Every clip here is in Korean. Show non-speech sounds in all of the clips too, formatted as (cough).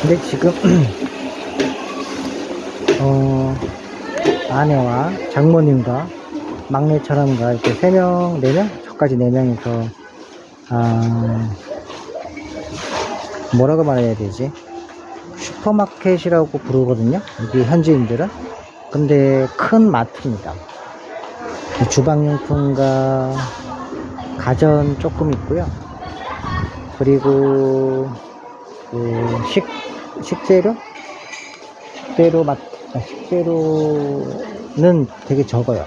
근데 지금 (clears throat) 어, 아내와 장모님과 막내 처럼과 이렇게 세 명, 네 명, 저까지 네 명이서 아, 뭐라고 말해야 되지? 슈퍼마켓이라고 부르거든요. 여기 현지인들은. 근데 큰 마트입니다. 주방용품과 가전 조금 있고요. 그리고 그 식, 식재료? 식재료 맛, 아, 식재료는 되게 적어요.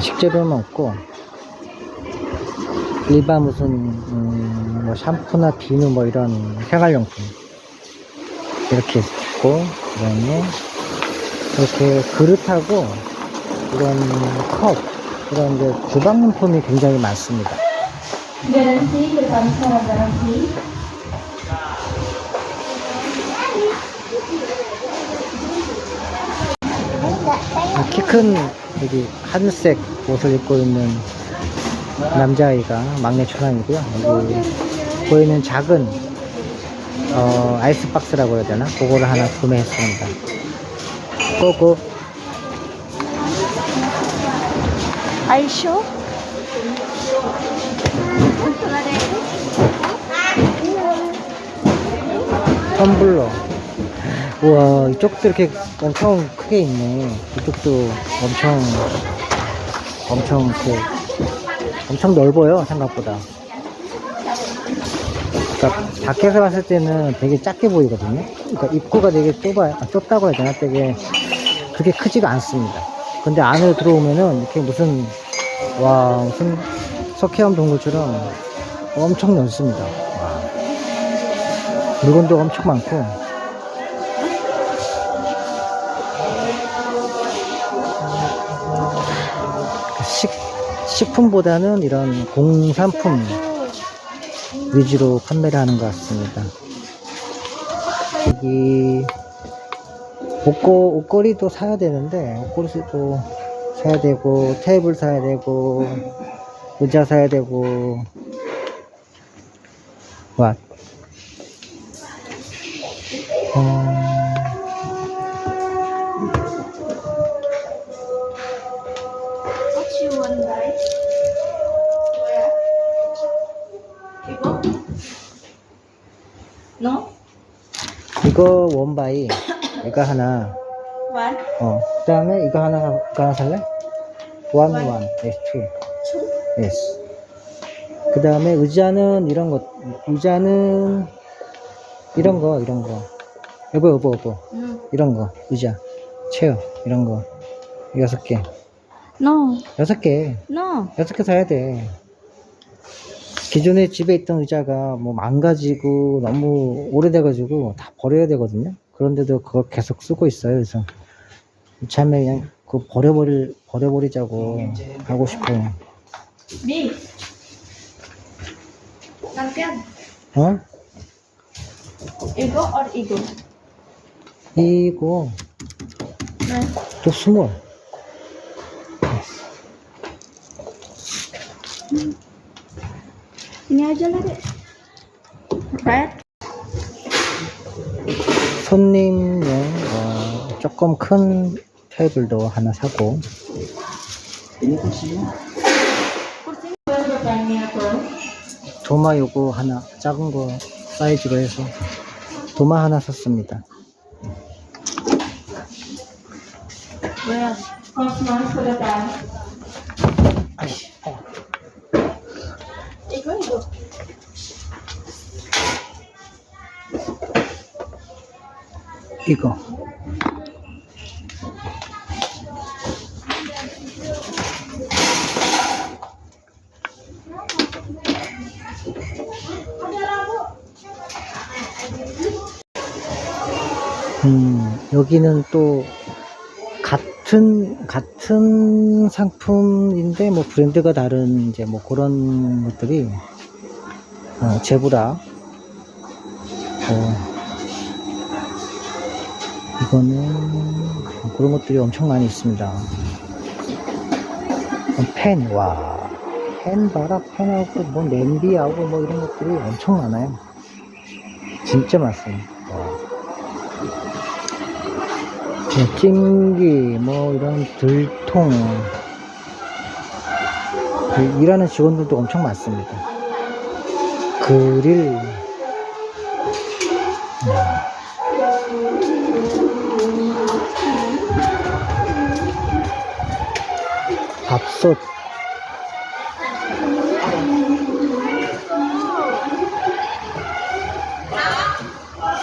식재료는 없고, 일반 무슨, 음, 뭐 샴푸나 비누 뭐 이런 생활용품. 이렇게 있고, 그 다음에 이렇게 그릇하고 이런 컵, 이런 주방용품이 굉장히 많습니다. 키 큰 여기 하늘색 옷을 입고 있는 남자아이가 막내 초랑이고요. 여기 보이는 작은 어, 아이스박스라고 해야 되나? 그거를 하나 구매했습니다. 고고 sure? 텀블러 우와 이쪽도 이렇게 엄청 크게 있네. 이쪽도 엄청 엄청 이렇게 엄청 넓어요 생각보다. 그러니까 밖에서 봤을 때는 되게 작게 보이거든요. 그러니까 입구가 되게 좁아요 아, 좁다고 해야 되나? 되게 그렇게 크지가 않습니다. 근데 안에 들어오면은 이렇게 무슨 와 무슨 석회암 동굴처럼 엄청 넓습니다. 와. 물건도 엄청 많고 식품보다는 이런 공산품 위주로 판매를 하는 것 같습니다. 여기 옷고, 옷걸이도 사야 되는데 옷걸이도 사야 되고 테이블 사야 되고 의자 사야 되고 와 어, 이거 원바이 이거 하나 One? 어 그다음에 이거 하나 이거 하나 살래? 원 원, yes two, Two? yes. 그다음에 의자는 이런 거 의자는 이런 거 이런 거 여보 여보 여보 No. 이런 거 의자 체어 이런 거 여섯 개 No. 여섯 개 No. 여섯 개 사야 돼. 기존에 집에 있던 의자가 뭐 망가지고 너무 오래돼가지고 다 버려야 되거든요. 그런데도 그거 계속 쓰고 있어요. 그래서 이참에 그냥 그거 버려버릴, 버려버리자고 하고 싶어요. B. Gantian. 어? Ego or ego? 이거 No. 또 스몰. Ini aja lah, Dek. Red. 손님용 어, 조금 큰 테이블도 하나 사고? 도마 요거 하나 작은 거 사이즈로 해서 도마 하나 샀습니다. Where? 이거. 음 여기는 또 같은 같은 상품인데 뭐 브랜드가 다른 이제 뭐 그런 것들이 어, 제부라 어, 이거는 그런 것들이 엄청 많이 있습니다. 어, 펜, 와. 펜 봐라, 펜하고, 뭐, 냄비하고, 뭐, 이런 것들이 엄청 많아요. 진짜 많습니다. 뭐 찜기, 뭐 이런 들통, 그 일하는 직원들도 엄청 많습니다. 그릴, 밥 솥,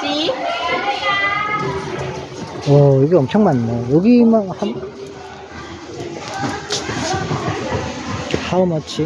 See? 오, 여기 엄청 많네. 여기만 한, how much?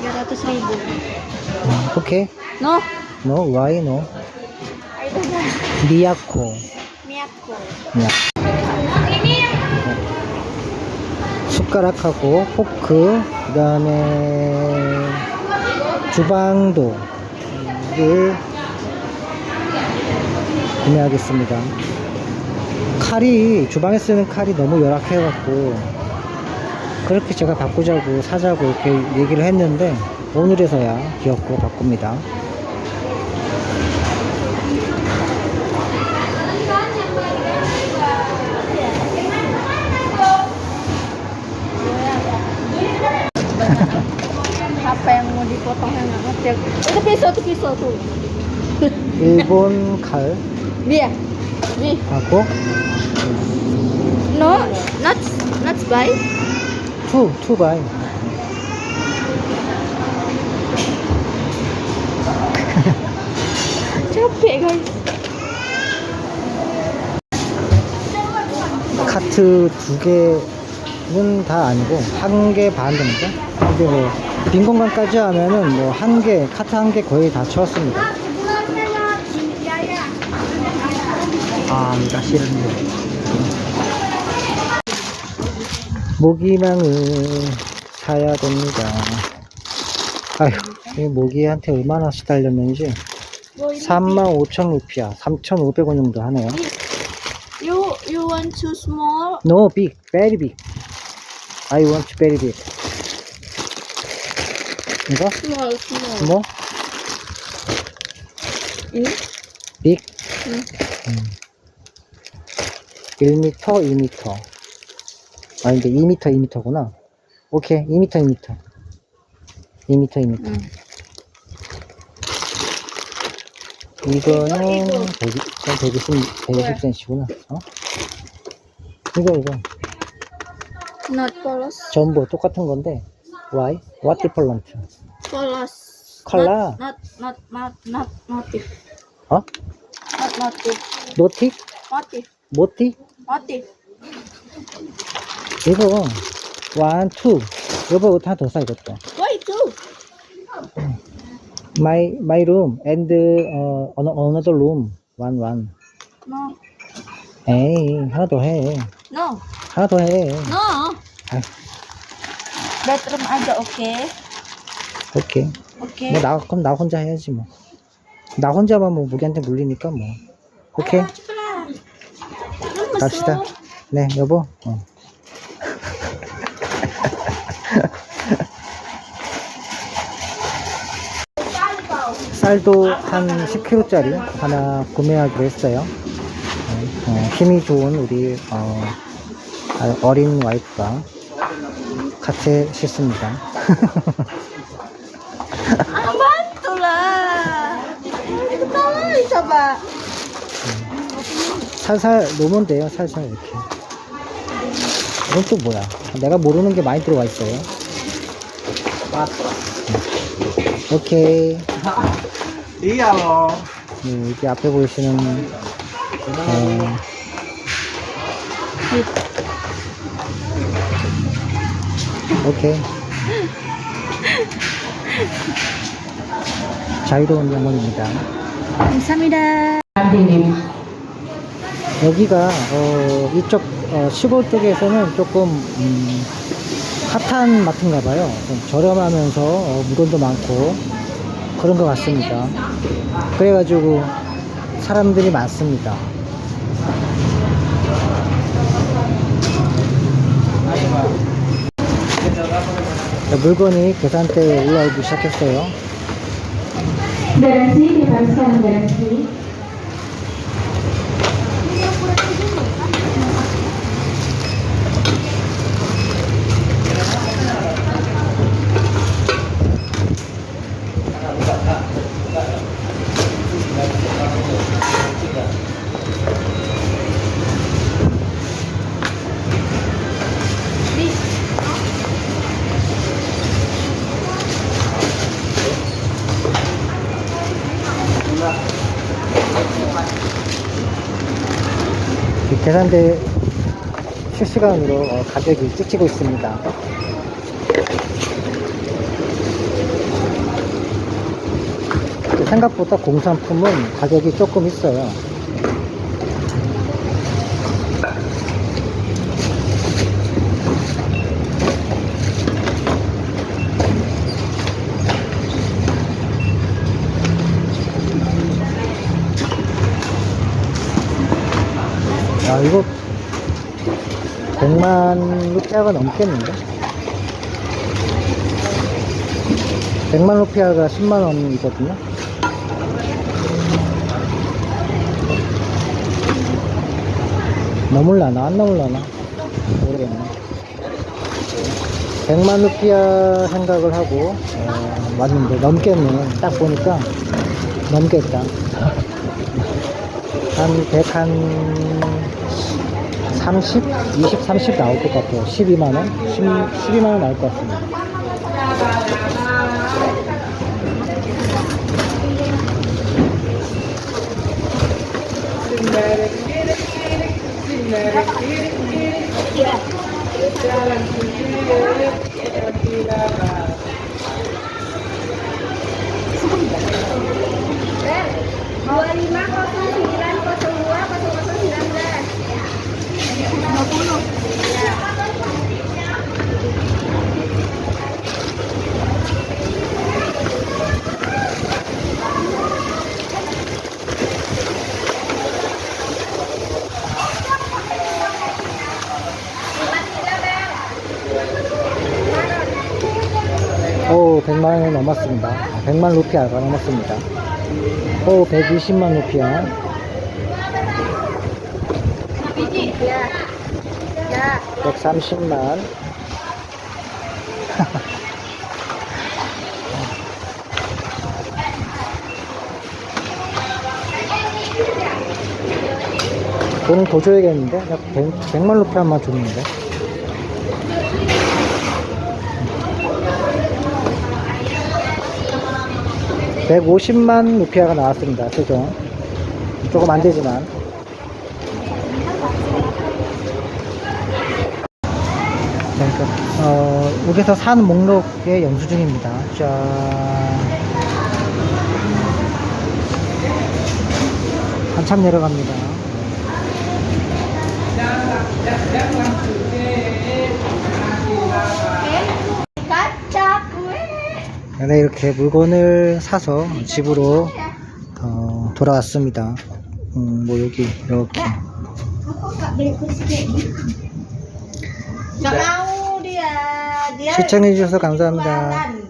300 ribu. 음, 오케이. No? No, why no? 미야코. Miyako. 미야. 숟가락하고 포크, 그 다음에 주방도를 구매하겠습니다. 칼이, 주방에 쓰는 칼이 너무 열악해 갖고, 그렇게 제가 바꾸자고, 사자고 이렇게 얘기를 했는데, 오늘에서야 기어코 바꿉니다. Apa yang mau dipotong yang nggak ngerti. Itu pisau tuh pisau tuh. 일본 칼하고, Dia. Nih. No, not not by. 투, 투바이. Capek guys. 카트 두 개는 다 아니고 한 개 반 정도? 근데 뭐 빈 공간까지 하면은 뭐 한 개, 카트 한 개 거의 다 채웠습니다. 아, 이가 싫은데. 모기망을 사야 됩니다. 아휴, 이 모기한테 얼마나 시달렸는지 35,000 루피야, 3,500원 정도 하네요. You you want too small? No, big, very big. I want very big. 이거? Small, small. 뭐? Ini? big? 응. 음. 1m, 2m. 아, 근데 2m, 2m구나. 오케이, 2m, 2m. 2m, 2m. 응. 이거는 이거. 120, 120, 120cm구나. 어? 이거, 이거. Not polos. 전부 똑같은 건데. Why? What different? Polos. Color. Not not not not motif. 어? Not motif. 노틱? Motif. 모티? Motif. 이거 원, 투 여보 하나 더사 이것도 Why two? my my room and 어 another room one one No. 에이 하나 더 해 No. 하나 더 해 No. 아이. Bedroom aja oke. 오케이 Oke. 뭐나 그럼 나 혼자 해야지 뭐 나 혼자만 뭐 무기한테 물리니까 뭐 오케이. Lemes 갑시다. 네 여보 어. (laughs) 쌀도 한 10kg짜리 하나 구매하기로 했어요. 어, 어, 힘이 좋은 우리 어, 아, 어린 와이프가 lah. Tolong coba. 살살 놓으면 돼요. 살살 이렇게. 이건 또 뭐야? 내가 모르는 게 많이 들어가 있어요. 오케이. Iya loh. 네, 여기 앞에 보이시는 어, 오케이. 자유로운 영혼입니다. Kamsahamnida. 여기가 어, 이쪽 어, 시골 쪽에서는 조금 음, 핫한 마트인가 봐요. 좀 저렴하면서 어, 물건도 많고 그런 것 같습니다. 그래가지고 사람들이 많습니다. 자, 물건이 계산대에 올라오기 시작했어요 Garasi, diharuskan garasi. 이 계산대 실시간으로 어, 가격이 찍히고 있습니다. 생각보다 공산품은 가격이 조금 있어요. 야, 이거 100만 루피아가 넘겠는데? 100만 루피아가 10만 원이거든요? 넘을라나? 안 넘을라나? 모르겠네. 100만 루피아 생각을 하고, 어, 왔는데 넘겠네. 딱 보니까 넘겠다. 한 100, 한 30? 20, 30 나올 것 같아요. 12만원? 10, 12만원 나올 것 같습니다. kosong dua kosong kosong sembilan belas dua puluh 오, 100만원이 넘었습니다. 100만 루피아가 넘었습니다. 오, 120만 루피아. biji ya ya 130만. 돈은 더 줘야겠는데? 100, 만 루피아만 줬는데. (150만) 루피아가 나왔습니다 최종 조금 안 되지만 그러니까 어, 여기서 산 목록의 영수증입니다. 짠. 한참 내려갑니다. 네, 이렇게 물건을 사서 집으로 어, 돌아왔습니다. 음, 뭐 여기 이렇게 nggak mau dia dia 시청해 주셔서 감사합니다. jualan